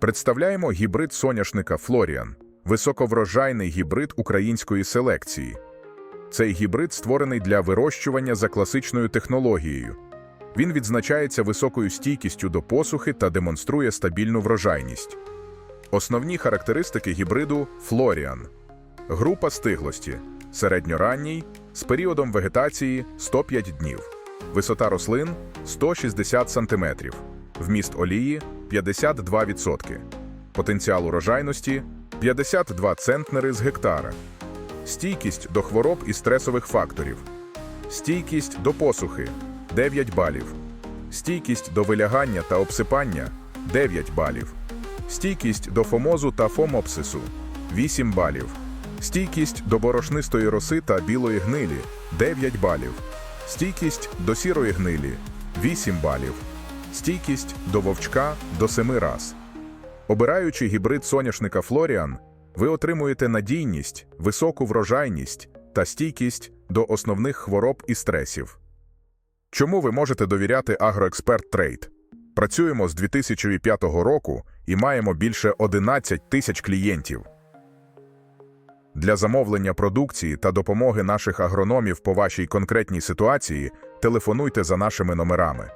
Представляємо гібрид соняшника Флоріан, високоврожайний гібрид української селекції. Цей гібрид створений для вирощування за класичною технологією. Він відзначається високою стійкістю до посухи та демонструє стабільну врожайність. Основні характеристики гібриду Флоріан. Група стиглості середньоранній з періодом вегетації 105 днів. Висота рослин 160 см. Вміст олії 52%. Потенціал урожайності 52 центнери з гектара. Стійкість до хвороб і стресових факторів. Стійкість до посухи 9 балів. Стійкість до вилягання та обсипання 9 балів. Стійкість до фомозу та фомопсису 8 балів. Стійкість до борошнистої роси та білої гнилі 9 балів. Стійкість до сірої гнилі 8 балів. Стійкість до вовчка до 7 раз. Обираючи гібрид соняшника Флоріан, ви отримуєте надійність, високу врожайність та стійкість до основних хвороб і стресів. Чому ви можете довіряти Агроексперт Трейд? Працюємо з 2005 року і маємо більше 11 тисяч клієнтів. Для замовлення продукції та допомоги наших агрономів по вашій конкретній ситуації телефонуйте за нашими номерами